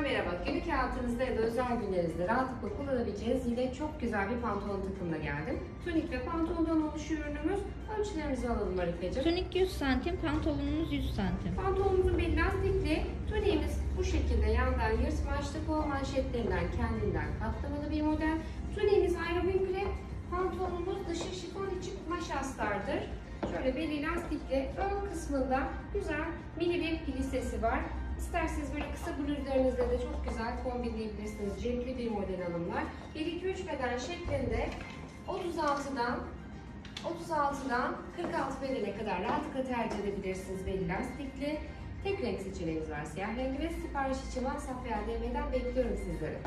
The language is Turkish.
Herkese merhaba. Günlük hayatınızda ya da özel günlerinizde rahatlıkla kullanabileceğiniz yine çok güzel bir pantolon takımına geldim. Tunik ve pantolondan oluşuyor ürünümüz. Ölçülerimizi alalım Arifeciğim. Tunik 100 santim, pantolonumuz 100 santim. Pantolonumuzun bir lastikli, tuniğimiz bu şekilde yandan yırtmaçlı kol manşetlerinden kendinden katlamalı bir model. Tuniğimiz aerobik krep, pantolonumuz dışı şifon içi kumaş astardır. Şöyle belli lastikli ön kısmında güzel mini bir plisesi var. İsterseniz böyle kısa bluzlarınızla da çok güzel kombinleyebilirsiniz. Cepli bir model hanımlar. 1-2-3 beden şeklinde 36'dan 36'dan 46 bedene kadar rahatlıkla tercih edebilirsiniz belli lastikli. Tek renk seçeneğimiz var siyah rengi ve sipariş için WhatsApp veya DM'den bekliyorum sizleri.